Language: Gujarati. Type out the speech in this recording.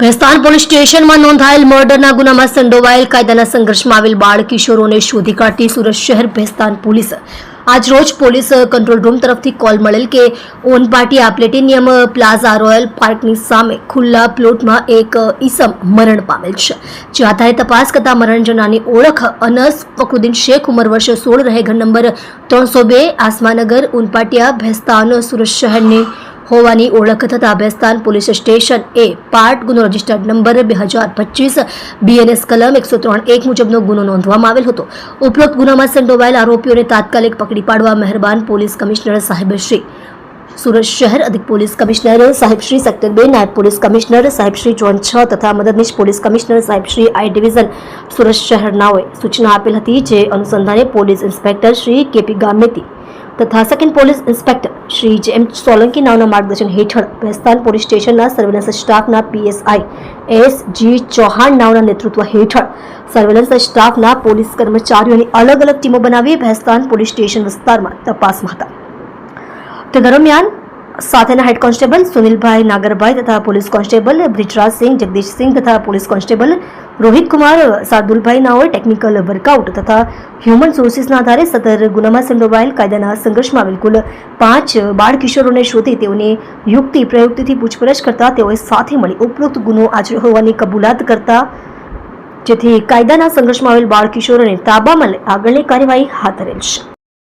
ભેસ્તાન પોલીસ સ્ટેશનમાં નોંધાયેલ મર્ડરના ગુનામાં સંડોવાયેલ કાયદાના સંઘર્ષમાં આવેલ બાળ કિશોરોને શોધી કાઢતી સુરત શહેર ભેસ્તાન પોલીસ. આજરોજ પોલીસ કંટ્રોલ રૂમ તરફથી કોલ મળેલ કે ઓનપાટી પ્લેટિનિયમ પ્લાઝા રોયલ પાર્કની સામે ખુલ્લા પ્લોટમાં એક ઈસમ મરણ પામેલ છે. જે આધારે તપાસ કરતા મરણજનાની ઓળખ અનસ ફકરુદ્દીન શેખ ઉંમર વર્ષ સોળ રહે ઘર નંબર ત્રણસો બે આસમાનગર ઉનપાટિયા ભેસ્તાન સુરત શહેરની હોવાની ઓળખ થતાં Bhestan police station A part ગુનો રજિસ્ટર્ડ નંબર બે હજાર પચીસ બીએનએસ કલમ એકસો ત્રણ એક મુજબનો ગુનો નોંધવામાં આવેલ હતો. ઉપરોક્ત ગુનામાં સંડોવાયેલ આરોપીઓને તાત્કાલિક પકડી પાડવા મહેરબાન પોલીસ કમિશનર સાહેબ શ્રી સુરત શહેર અધિક પોલીસ કમિશનર સાહેબશ્રી સેક્ટર બે નાયબ પોલીસ કમિશનર સાહેબ શ્રી ઝોન છ તથા મદદનીશ પોલીસ કમિશનર સાહેબશ્રી આઈ ડિવિઝન સુરત શહેરનાઓએ સૂચના આપેલ હતી જે અનુસંધાને police inspector Shri KP Gameti તથા સેકન્ડ પોલીસ ઇન્સ્પેક્ટર શ્રી જે એમ સોલંકી નાવના માર્ગદર્શન હેઠળ ભેસ્તાન પોલીસ સ્ટેશનના સર્વેલન્સ સ્ટાફના પીએસઆઈ એસ જી ચૌહાણ નાવના નેતૃત્વ હેઠળ સર્વેલન્સ સ્ટાફના પોલીસ કર્મચારીઓની અલગ અલગ ટીમો બનાવી ભેસ્તાન પોલીસ સ્ટેશન વિસ્તારમાં તપાસમાં હતા. તે દરમિયાન સાથેના હેડ કોન્સ્ટેબલ સુનિલભાઈ નાગરભાઈ તથા પોલીસ કોન્સ્ટેબલ બ્રિજરાજસિંહ જગદીશસિંહ તથા પોલીસ કોન્સ્ટેબલ રોહિતકુમાર શાર્દુલભાઈ નાઓએ ટેકનિકલ વર્કઆઉટ તથા હ્યુમન સોર્સિસના આધારે સતર ગુનામાં સંડોવાયેલ કાયદાના સંઘર્ષમાં આવેલ કુલ પાંચ બાળ કિશોરોને શોધી તેઓની યુક્તિ પ્રયુક્તિથી પૂછપરછ કરતા તેઓએ સાથે મળી ઉપરોક્ત ગુનો આચર્યો હોવાની કબૂલાત કરતા જેથી કાયદાના સંઘર્ષમાં આવેલ બાળ કિશોરોને તાબામાં આગળની કાર્યવાહી હાથ ધરેલ છે.